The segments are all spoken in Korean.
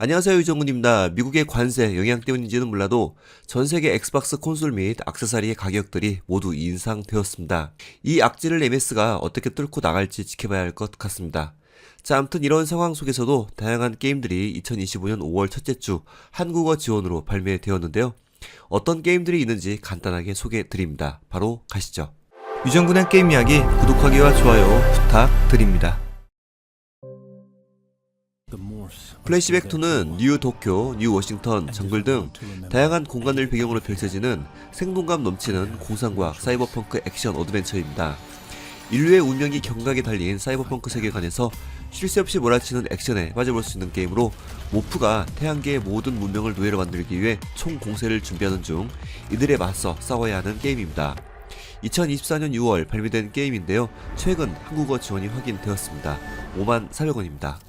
안녕하세요 유정훈입니다. 미국의 관세 영향 때문인지는 몰라도 전 세계 엑스박스 콘솔 및 악세사리의 가격들이 모두 인상되었습니다. 이 악재를 MS가 어떻게 뚫고 나갈지 지켜봐야 할 것 같습니다. 자, 아무튼 이런 상황 속에서도 다양한 게임들이 2025년 5월 첫째 주 한국어 지원으로 발매되었는데요. 어떤 게임들이 있는지 간단하게 소개해 드립니다. 바로 가시죠. 유정군의 게임 이야기 구독하기와 좋아요 부탁드립니다. 플래시백 2는 뉴 도쿄, 뉴 워싱턴, 정글 등 다양한 공간을 배경으로 펼쳐지는 생동감 넘치는 공상과학 사이버펑크 액션 어드벤처입니다. 인류의 운명이 경각에 달린 사이버펑크 세계관에서 쉴 새 없이 몰아치는 액션에 빠져볼 수 있는 게임으로 모프가 태양계의 모든 문명을 노예로 만들기 위해 총 공세를 준비하는 중 이들에 맞서 싸워야 하는 게임입니다. 2024년 6월 발매된 게임인데요. 최근 한국어 지원이 확인되었습니다. 5만 400원입니다.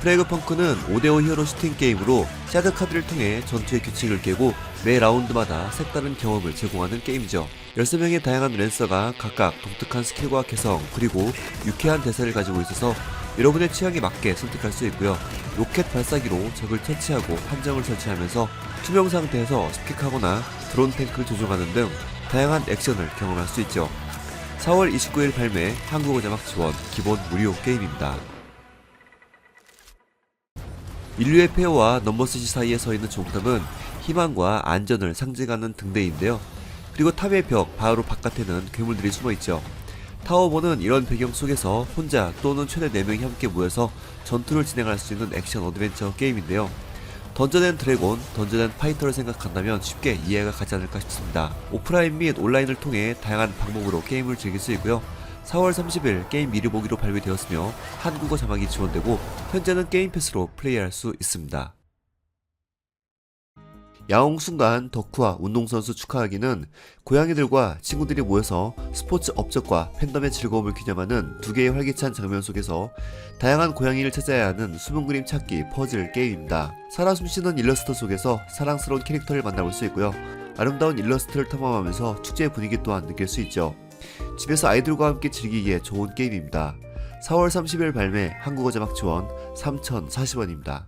프레그펑크는 5대5 히어로 슈팅 게임으로 샤드 카드를 통해 전투의 규칙을 깨고 매 라운드마다 색다른 경험을 제공하는 게임이죠. 13명의 다양한 랜서가 각각 독특한 스킬과 개성 그리고 유쾌한 대사를 가지고 있어서 여러분의 취향에 맞게 선택할 수 있고요. 로켓 발사기로 적을 퇴치하고 판정을 설치하면서 투명 상태에서 스픽하거나 드론 탱크를 조종하는 등 다양한 액션을 경험할 수 있죠. 4월 29일 발매 한국어 자막 지원 기본 무료 게임입니다. 인류의 폐허와 넘버스시 사이에 서 있는 종탑은 희망과 안전을 상징하는 등대인데요. 그리고 탑의 벽 바로 바깥에는 괴물들이 숨어 있죠. 타워보는 이런 배경 속에서 혼자 또는 최대 4명이 함께 모여서 전투를 진행할 수 있는 액션 어드벤처 게임인데요. 던전 앤 드래곤, 던전 앤 파이터를 생각한다면 쉽게 이해가 가지 않을까 싶습니다. 오프라인 및 온라인을 통해 다양한 방법으로 게임을 즐길 수 있고요. 4월 30일 게임 미리 보기로 발매되었으며 한국어 자막이 지원되고 현재는 게임 패스로 플레이할 수 있습니다. 야옹 순간 덕후와 운동선수 축하하기는 고양이들과 친구들이 모여서 스포츠 업적과 팬덤의 즐거움을 기념하는 두 개의 활기찬 장면 속에서 다양한 고양이를 찾아야 하는 숨은 그림 찾기 퍼즐 게임입니다. 살아 숨쉬는 일러스트 속에서 사랑스러운 캐릭터를 만나볼 수 있고요. 아름다운 일러스트를 탐험하면서 축제 분위기 또한 느낄 수 있죠. 집에서 아이들과 함께 즐기기에 좋은 게임입니다. 4월 30일 발매 한국어 자막 지원 3,040원입니다.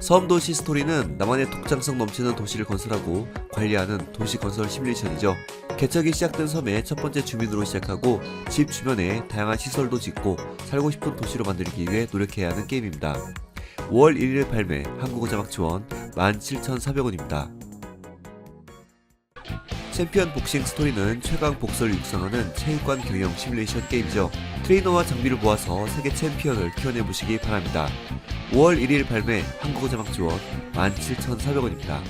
섬 도시 스토리는 나만의 독창성 넘치는 도시를 건설하고 관리하는 도시 건설 시뮬레이션이죠. 개척이 시작된 섬의 첫 번째 주민으로 시작하고 집 주변에 다양한 시설도 짓고 살고 싶은 도시로 만들기 위해 노력해야 하는 게임입니다. 5월 1일 발매 한국어 자막 지원 17,400원입니다. 챔피언 복싱 스토리는 최강 복서를 육성하는 체육관 경영 시뮬레이션 게임이죠. 트레이너와 장비를 모아서 세계 챔피언을 키워내보시기 바랍니다. 5월 1일 발매 한국어 자막 지원 17,400원입니다.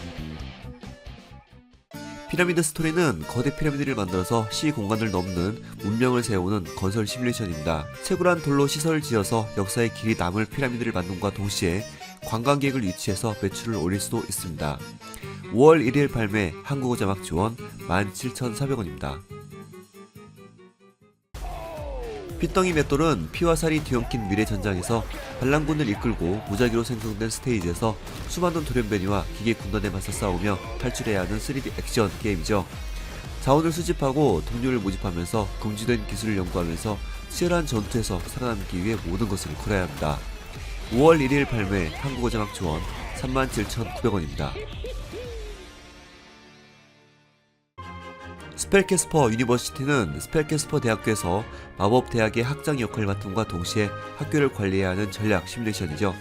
피라미드 스토리는 거대 피라미드를 만들어서 시 공간을 넘는 문명을 세우는 건설 시뮬레이션입니다. 채굴한 돌로 시설을 지어서 역사의 길이 남을 피라미드를 만듦과 동시에 관광객을 유치해서 매출을 올릴 수도 있습니다. 5월 1일 발매 한국어 자막 지원 17,400원입니다. 피덩이 맷돌은 피와 살이 뒤엉킨 미래 전장에서 반란군을 이끌고 무작위로 생성된 스테이지에서 수많은 돌연변이와 기계 군단에 맞서 싸우며 탈출해야 하는 3D 액션 게임이죠. 자원을 수집하고 동료를 모집하면서 금지된 기술을 연구하면서 치열한 전투에서 살아남기 위해 모든 것을 걸어야 합니다. 5월 1일 발매 한국어 자막 지원 37,900원입니다. 스펠캐스퍼 유니버시티는 스펠캐스퍼 대학교에서 마법 대학의 학장 역할을 맡음과 동시에 학교를 관리해야 하는 전략 시뮬레이션이죠.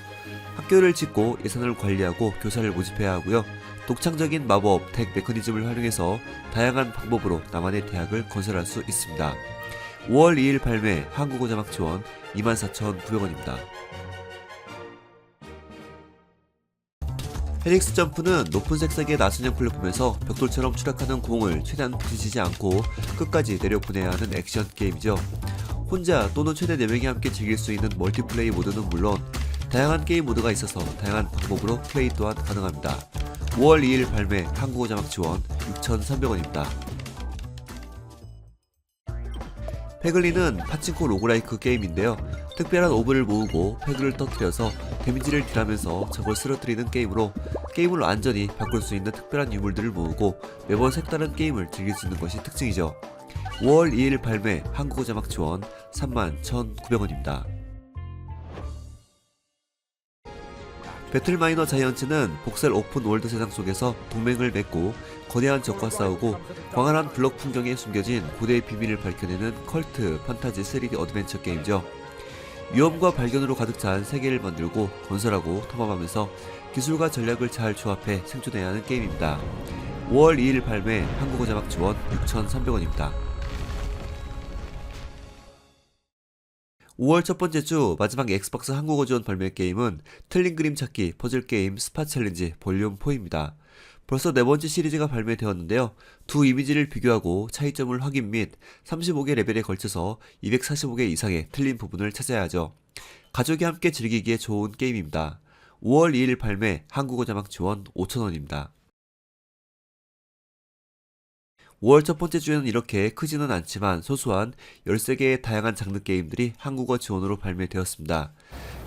학교를 짓고 예산을 관리하고 교사를 모집해야 하고요. 독창적인 마법, 덱 메커니즘을 활용해서 다양한 방법으로 나만의 대학을 건설할 수 있습니다. 5월 2일 발매 한국어 자막 지원 24,900원입니다. 헬릭스 점프는 높은 색상의 나선형 플랫폼에서 벽돌처럼 추락하는 공을 최대한 부딪히지 않고 끝까지 내려보내야 하는 액션 게임이죠. 혼자 또는 최대 4명이 함께 즐길 수 있는 멀티플레이 모드는 물론 다양한 게임 모드가 있어서 다양한 방법으로 플레이 또한 가능합니다. 5월 2일 발매 한국어 자막 지원 6,300원입니다. 페글리는 파친코 로그라이크 게임인데요. 특별한 오브를 모으고 페그를 터뜨려서 데미지를 딜하면서 적을 쓰러뜨리는 게임으로 게임을 완전히 바꿀 수 있는 특별한 유물들을 모으고 매번 색다른 게임을 즐길 수 있는 것이 특징이죠. 5월 2일 발매 한국어 자막 지원 31,900원입니다. 배틀마이너 자이언츠는 복셀 오픈 월드 세상 속에서 동맹을 맺고 거대한 적과 싸우고 광활한 블록 풍경에 숨겨진 고대의 비밀을 밝혀내는 컬트 판타지 3D 어드벤처 게임이죠. 위험과 발견으로 가득 찬 세계를 만들고 건설하고 탐험하면서 기술과 전략을 잘 조합해 생존해야 하는 게임입니다. 5월 2일 발매 한국어 자막 지원 6,300원입니다. 5월 첫 번째 주 마지막 엑스박스 한국어 지원 발매 게임은 틀린 그림 찾기 퍼즐 게임 스파 챌린지 볼륨 4입니다. 벌써 네 번째 시리즈가 발매되었는데요. 두 이미지를 비교하고 차이점을 확인 및 35개 레벨에 걸쳐서 245개 이상의 틀린 부분을 찾아야 하죠. 가족이 함께 즐기기에 좋은 게임입니다. 5월 2일 발매 한국어 자막 지원 5,000원입니다. 5월 첫 번째 주에는 이렇게 크지는 않지만 소소한 13개의 다양한 장르 게임들이 한국어 지원으로 발매되었습니다.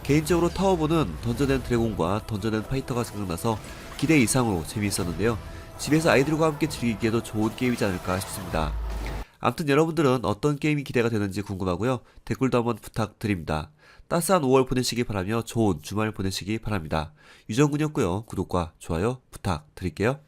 개인적으로 타워보는 던전 앤 드래곤과 던전 앤 파이터가 생각나서 기대 이상으로 재미있었는데요. 집에서 아이들과 함께 즐기기에도 좋은 게임이지 않을까 싶습니다. 아무튼 여러분들은 어떤 게임이 기대가 되는지 궁금하고요. 댓글도 한번 부탁드립니다. 따스한 5월 보내시기 바라며 좋은 주말 보내시기 바랍니다. 유정군이었고요. 구독과 좋아요 부탁드릴게요.